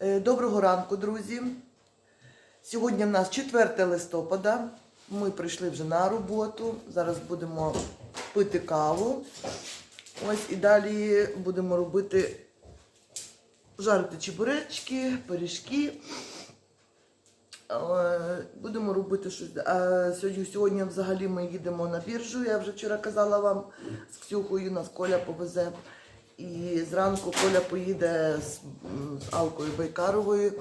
Е, Доброго ранку, друзі. Сьогодні в нас 4 листопада. Ми прийшли вже на роботу. Зараз будемо пити каву. Ось і далі будемо робити жарити чебуречки, пиріжки. Е, Будемо робити щось. А сьогодні, сьогодні взагалі ми їдемо на біржу. Я вже вчора казала вам з Ксюхою, нас Коля повезе. І зранку Коля поїде з, з Алкою Байкаровою.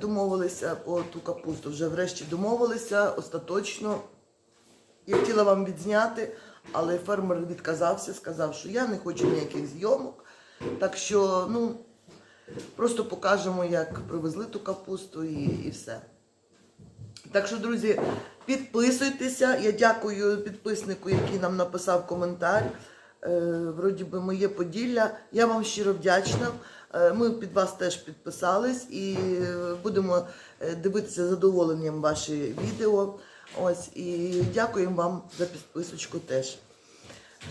Домовилися по ту капусту. Вже врешті домовилися остаточно. Я хотіла вам відзняти, але фермер відказався, сказав, що я не хочу ніяких зйомок. Так що, ну, просто покажемо, як привезли ту капусту і, і все. Так що, друзі, підписуйтеся. Я дякую підписнику, який нам написав коментар. Е, вроді би, моє Поділля. Я вам щиро вдячна. Е, Ми під вас теж підписались і е, будемо дивитися задоволенням ваші відео. Ось і дякуємо вам за підписочку теж.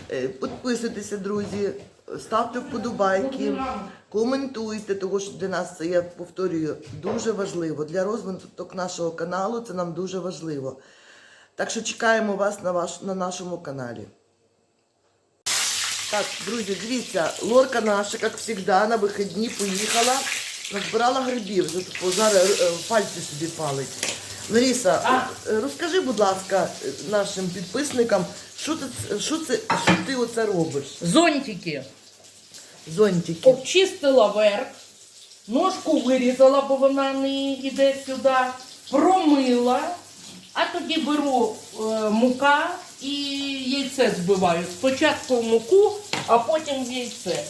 Підписуйтеся, друзі, ставте вподобайки, коментуйте, тому що для нас це, я повторюю, дуже важливо. Для розвиток нашого каналу це нам дуже важливо. Так що чекаємо вас на, ваш, на нашому каналі. Так, друзі, дивіться, лорка наша, як завжди, на вихідні поїхала, назбирала грибів, вже зараз е, пальці собі палить. Лариса, е, розкажи, будь ласка, нашим підписникам, що ти, що це, що ти оце робиш? Зонтики. Зонтики. Обчистила верх, ножку вирізала, бо вона не йде сюди, промила, а тоді беру е, мука і яйце збиваю. Спочатку муку, а потім яйце.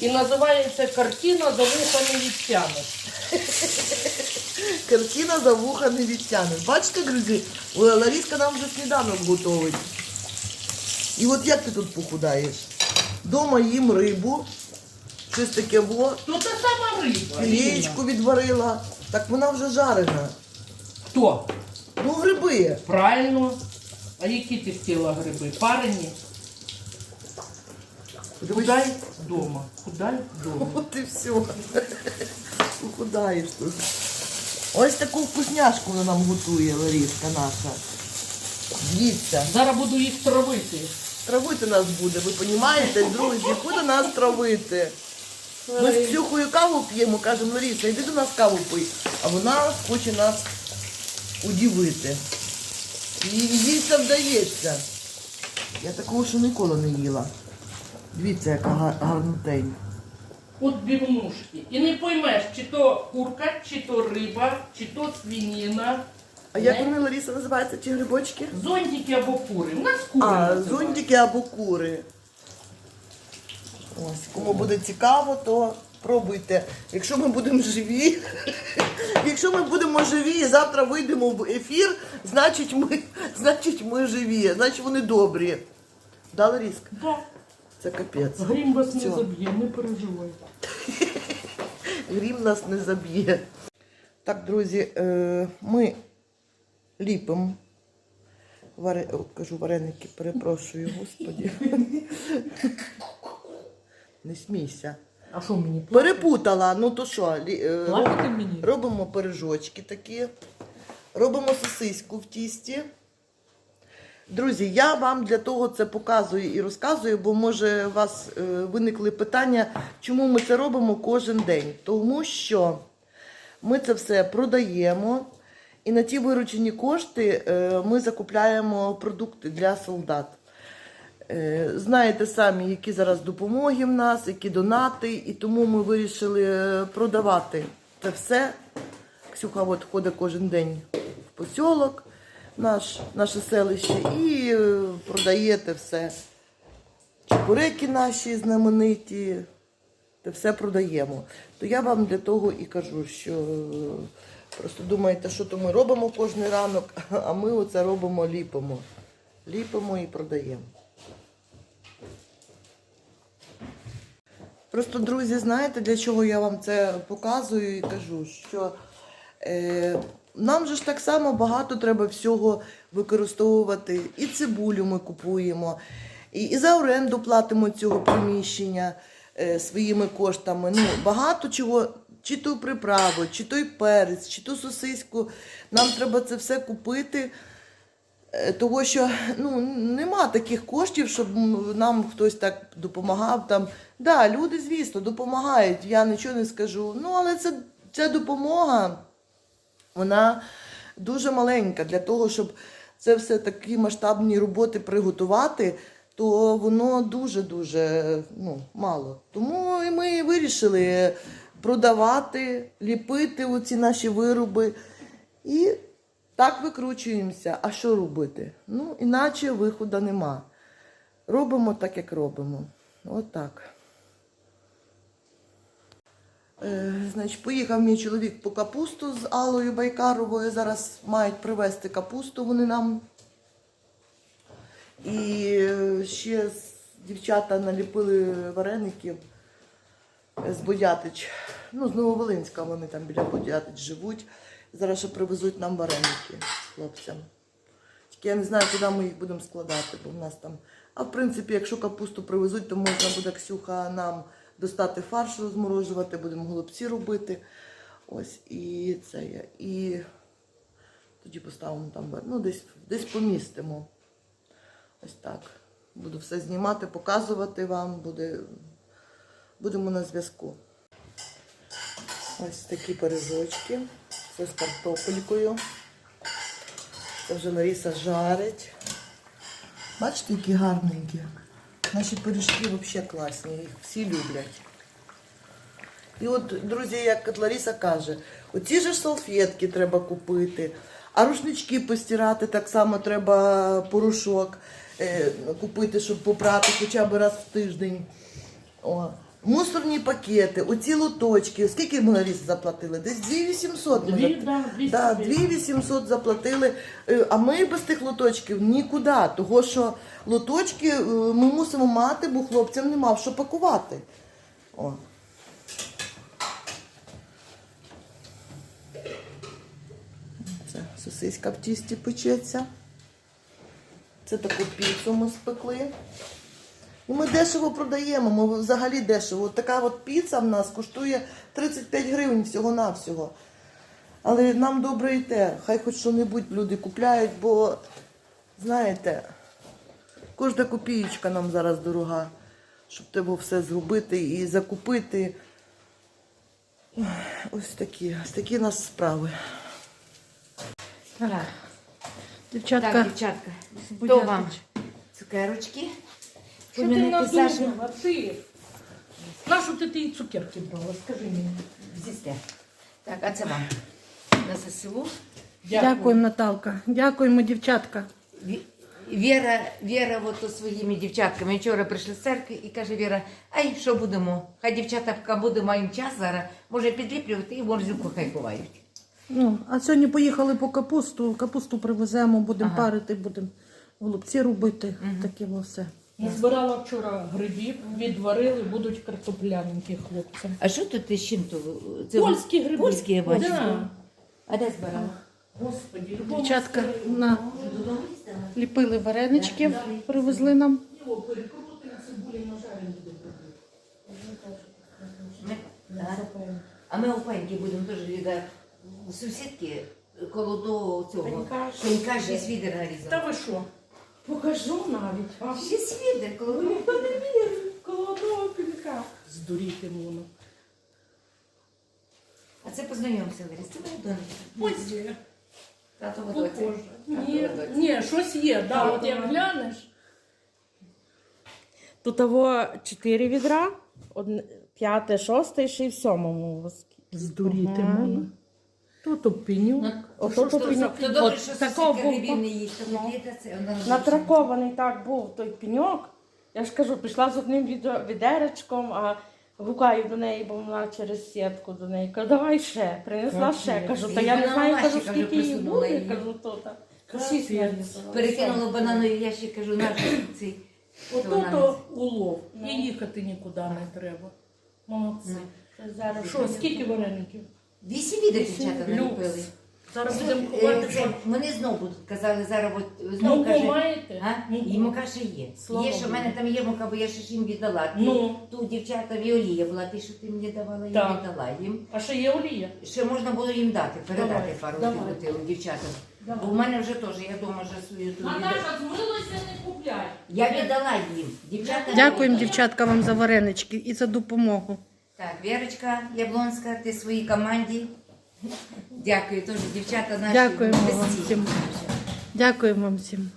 І називається картина за вухами віттями. Картина за вуха не відтягне. Бачите, друзі, Ларіска нам вже сніданок готовить. І от як ти тут похудаєш? Дома їм рибу, щось таке во, Ну та сама риба. філеєчку відварила. Так вона вже жарена. Хто? Ну, гриби. Правильно. А які ти хотіла гриби? Парені? Худай вдома. Худай вдома. От і все. Похудаєш тут. Ось таку вкусняшку вона нам готує Ларіска наша. Дивіться. Зараз буду їх травити. Травити нас буде, ви розумієте, друзі, буде нас травити. Ми з Ксюхою каву п'ємо, кажемо, Ларіса, йди до нас каву пий. А вона хоче нас удивити. І їй це вдається. Я такого ще ніколи не їла. Дивіться, яка га- гарнотень. От бівнушки. І не поймеш, чи то курка, чи то риба, чи то свинина. А як вони, Ларіса, називаються ті грибочки? Зонтики або кури. У нас кури. А, називають. зонтики або кури. Ось, кому буде цікаво, то пробуйте. Якщо ми будемо живі, якщо ми будемо живі і завтра вийдемо в ефір, значить ми, значить ми живі, значить вони добрі. Да, Ларіска? Да. Це капець. Грім вас не заб'є, не переживай. Грім нас не заб'є. Так, друзі, е, ми ліпимо. Варе... кажу вареники, перепрошую, господі. Не смійся. А що мені? Перепутала, ну то що, лі- е, Плакати мені? робимо пиріжочки такі, робимо сосиську в тісті. Друзі, я вам для того це показую і розказую, бо може у вас е, виникли питання, чому ми це робимо кожен день. Тому що ми це все продаємо, і на ті виручені кошти е, ми закупляємо продукти для солдат. Е, Знаєте самі, які зараз допомоги в нас, які донати, і тому ми вирішили е, продавати це все. Ксюха от ходить кожен день в посілок, наш, наше селище, і е, продає те все. Чебуреки наші знамениті, те все продаємо. То я вам для того і кажу, що просто думаєте, що то ми робимо кожен ранок, а ми оце робимо, ліпимо. Ліпимо і продаємо. Просто, друзі, знаєте, для чого я вам це показую і кажу, що е, нам же ж так само багато треба всього використовувати. І цибулю ми купуємо, і, і за оренду платимо цього приміщення е, своїми коштами. Ну, багато чого чи ту приправу, чи той перець, чи ту сосиску. Нам треба це все купити. Е, Того що ну, нема таких коштів, щоб нам хтось так допомагав. Там. Да, люди, звісно, допомагають, я нічого не скажу. Ну, але це, ця допомога, вона дуже маленька для того, щоб це все такі масштабні роботи приготувати, то воно дуже-дуже ну, мало. Тому і ми вирішили продавати, ліпити оці наші вироби. І так викручуємося. А що робити? Ну, іначе виходу нема. Робимо так, як робимо. От так. Е, значить, поїхав мій чоловік по капусту з Аллою Байкаровою. Зараз мають привезти капусту вони нам. І е, ще дівчата наліпили вареників з Бодятич. Ну, з Нововолинська вони там біля Бодятич живуть. Зараз ще привезуть нам вареники хлопцям. Тільки я не знаю, куди ми їх будемо складати, бо в нас там. А в принципі, якщо капусту привезуть, то можна буде Ксюха нам достати фарш розморожувати, будемо голубці робити. Ось, і це є. І тоді поставимо там, ну, десь, десь помістимо. Ось так. Буду все знімати, показувати вам, буде, будемо на зв'язку. Ось такі пиріжочки. Це з картопелькою. Це вже Лариса жарить. Бачите, які гарненькі. Наші пиріжки взагалі класні, їх всі люблять. І от, друзі, як Лариса каже, оці ж салфетки треба купити, а рушнички постирати так само треба порошок е, купити, щоб попрати хоча б раз в тиждень. О. Мусорні пакети, оці лоточки. Скільки ми Лариса заплатили? Десь 2800 ми Дві, да, 200 Да, 2800 заплатили. Е, А ми без тих лоточків нікуди. Того що лоточки е, ми мусимо мати, бо хлопцям нема що пакувати. О. Це сосиска в тісті печеться. Це таку піцу ми спекли. І ми дешево продаємо, ми взагалі дешево. От така от піца в нас коштує 35 гривень всього-навсього. Але нам добре і те. Хай хоч що-небудь люди купляють, бо, знаєте, кожна копієчка нам зараз дорога, щоб тебе все зробити і закупити. Ось такі, ось такі у нас справи. Так, Дівчатка, так, дівчатка, то вам цукерочки. Що ти надумала? Ти? Нашу ти ті цукерки брала? Скажи мені. З'їсте. Так, а це вам. На ЗСУ. дякуємо, Наталка. Дякуємо, дівчатка. Віра, Віра от своїми дівчатками вчора прийшли з церкви і каже Віра, ай, що будемо? Хай дівчата поки буде маємо час зараз, може підліплювати і морзюку хай ховають. Ну, а сьогодні поїхали по капусту. Капусту привеземо, будемо Ага. парити, будемо голубці робити. Таке во все. Збирала вчора грибів, відварили, будуть картопляненькі хлопцям. А що тут ти з чим то? Це Польські гриби. Польські я бачу. Да. А де збирала? Господи, Дівчатка на... ліпили варенички, привезли нам. А ми опеньки будемо теж від сусідки коло до цього. Пенька. Пенька шість відер Та ви що? Покажу навіть. А Шість відер коло ви ніхто не вірить, коло одного пінка. Здуріти воно. А це познайомся, Ларис. Це моя донька. Ось є. Тато Похоже. водоця. Ні, ні, щось є, да, от як глянеш. Тут того чотири відра, одне, п'яте, шосте і ще й в сьомому воскі. Здуріти Ага. воно. Тут опіню. Ото Що, пеньок. то добре, От що такого був вона натракований так був той пеньок. Я ж кажу, пішла з одним відеречком, а гукаю до неї, бо вона через сітку до неї. Кажу, давай ще, принесла ще. Кажу, та я не знаю, кажу, скільки її буде. Кажу, то так. Перекинула банановий ящик, кажу, наш цей. Ото то улов. І їхати нікуди не треба. Молодці. Що, скільки вареників? Вісім відер дівчата Люкс. наліпили. Зараз будемо Е, ховати. це, що- Вони знову будуть казали, зараз от знову Муку каже. маєте? А? Муку. І мука ще є. Слава є, що в мене Богу. там є мука, бо я ще ж їм віддала. Ти, Ну. Ту дівчатам і олія була, ти, що ти мені давала, я Так. віддала їм. А ще є олія? Ще можна було їм дати, передати Давай, пару давай. бутилок дівчатам. Давай. Бо в мене вже теж, я вдома вже свою ту віддала. Наташа, змилися, не купляй. Я віддала їм. Дівчата Дякуємо, дівчатка, вам за варенички і за допомогу. Так, Вірочка Яблонська, ти своїй команді. Дякую теж, дівчата наші. Дякуємо вам всім. Дякуємо вам всім.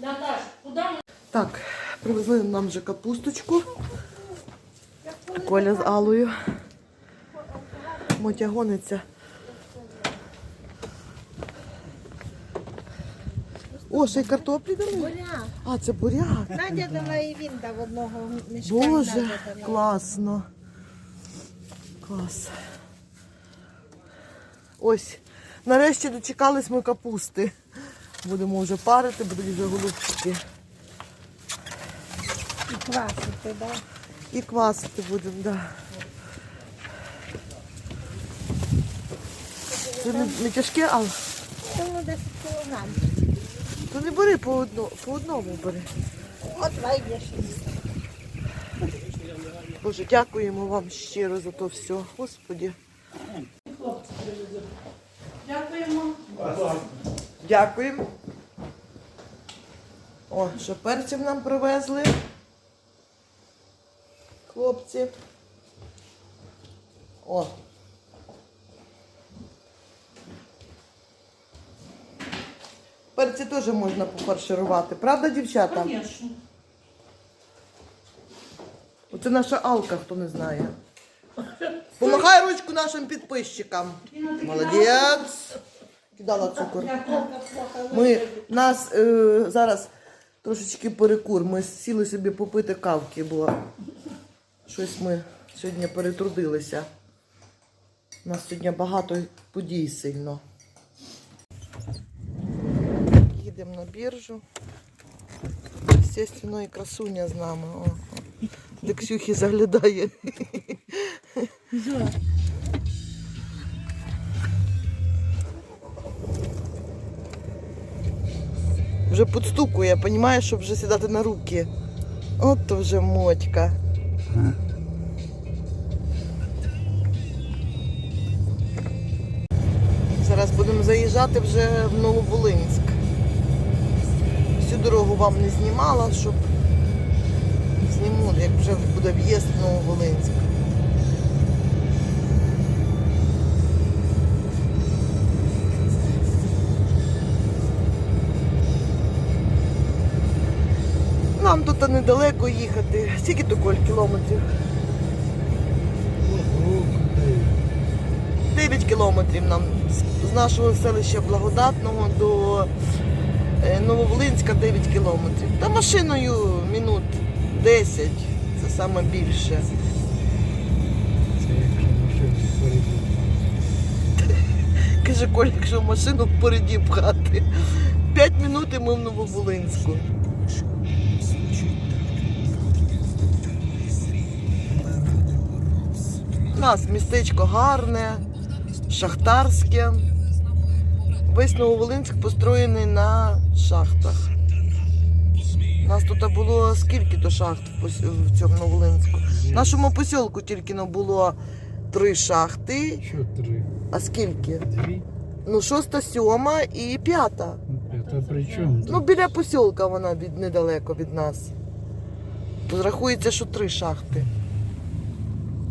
Наташ, куди ми? Так, привезли нам вже капусточку. Коля з Алою. Мотя гониться. О, ще й картоплі дали? Буряк. А, це буряк. Надя дала і він дав одного мішка. Боже, класно. Клас. Ось, нарешті дочекались ми капусти. Будемо вже парити, будуть вже голубчики. І квасити, да? І квасити будемо, так. Да. Це не, не тяжке, але Тому 10 кілограм. то не бери по, одно, по одному бери. От вийдеш. Боже, дякуємо вам щиро за то все. Господі. Дякуємо. Дякуємо. О, ще перців нам привезли. Хлопці. О. Перці теж можна пофарширувати, правда, дівчата? Звісно. Оце наша Алка, хто не знає. Помахай ручку нашим підписчикам. Молодець. Кидала цукор. Ми нас е, зараз трошечки перекур. Ми сіли собі попити кавки, бо щось ми сьогодні перетрудилися. У нас сьогодні багато подій сильно. Їдемо на біржу. Естественно, і красуня з нами. О, о. Де Ксюхи заглядає. Вже підстукує, розуміє, щоб вже сідати на руки. От то вже мотька. Зараз будемо заїжджати вже в Нововолинськ. Всю дорогу вам не знімала, щоб зніму, як вже буде в'їзд в Нововолинськ. Нам тут недалеко їхати. Скільки то Коль, кілометрів? 9 кілометрів нам з- нашого селища Благодатного до е, Нововолинська 9 кілометрів. Та машиною минут 10, це саме більше. Каже Коль, якщо машину впереді пхати. 5 минут і ми в Нововолинську. У нас містечко гарне, шахтарське. Весь Нововолинськ построєний на шахтах. У нас тут було скільки то шахт в цьому Нововолинську. В нашому посілку тільки було три шахти. Що три? А скільки? Дві? Ну, шоста, сьома і п'ята. Ну, Та при чому? Ну, біля посілка вона від недалеко від нас. Рахується, що три шахти.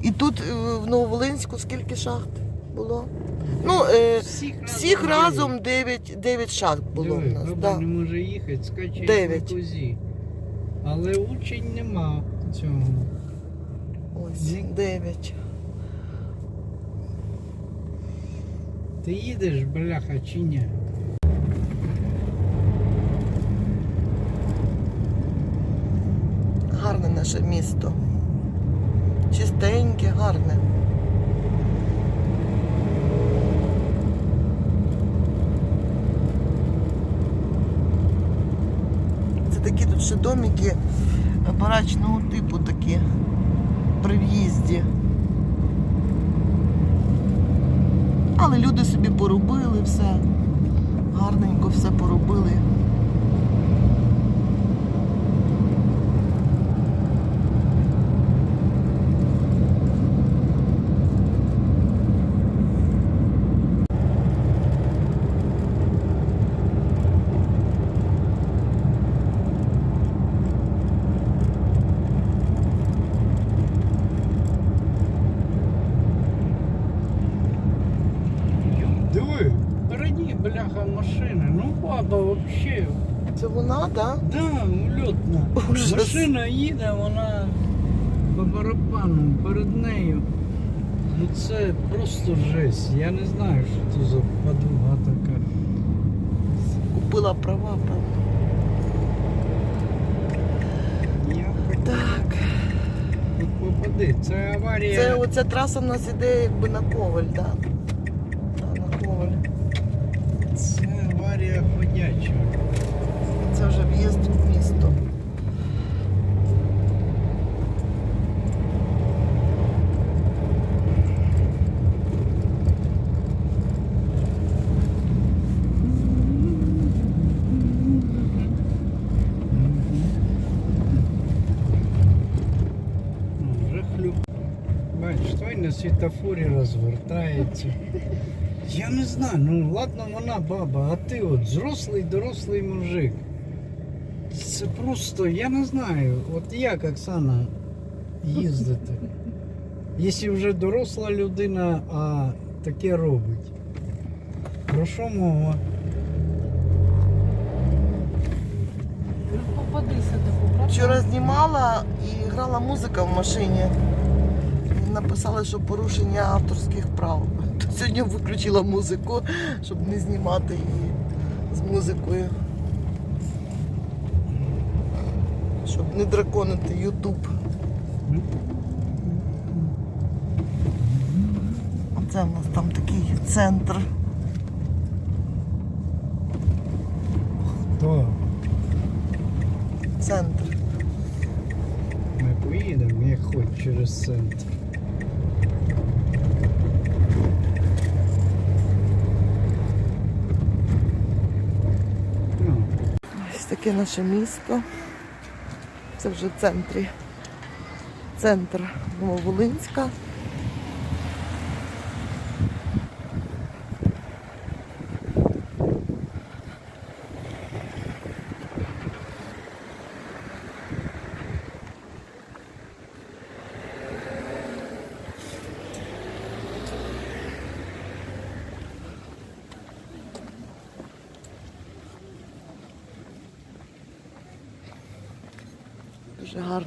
І тут е, в Нововолинську скільки шахт було? Ну, е, всіх разом 9, 9 шахт було в нас. баба Да. не може їхати, скаче Дев'ять. на козі. Але учень нема цього. Ось, Ні. 9. Ти їдеш, бляха, чи ні? Гарне наше місто. Чистеньке, гарне. Ще домики барачного типу такі при в'їзді. Але люди собі поробили все. Гарненько все поробили. Диви, переді бляха машини. Ну баба вообще. Це вона, так? Да, ульотна. Ужас. Машина їде, вона по барабану перед нею. Ну це просто жесть. Я не знаю, що це за подруга така. Купила права, правда. Так. попади. Це аварія. Це оця траса в нас іде якби на Коваль, так? Да, світофорі розвертається. Я не знаю, ну ладно вона баба, а ти от зрослий, дорослий мужик. Це просто, я не знаю, от як Оксана їздити. Якщо вже доросла людина, а таке робить. Про що мова? Попадися таку, правда? Вчора знімала і грала музика в машині. Написали, що порушення авторських прав. То сьогодні виключила музику, щоб не знімати її з музикою. Щоб не драконити Ютуб. Оце в нас там такий центр. То Центр. ми поїдемо, як хоч через центр. Ну, Ось таке наше місто. Це вже центрі. Центр Нововолинська. Дуже.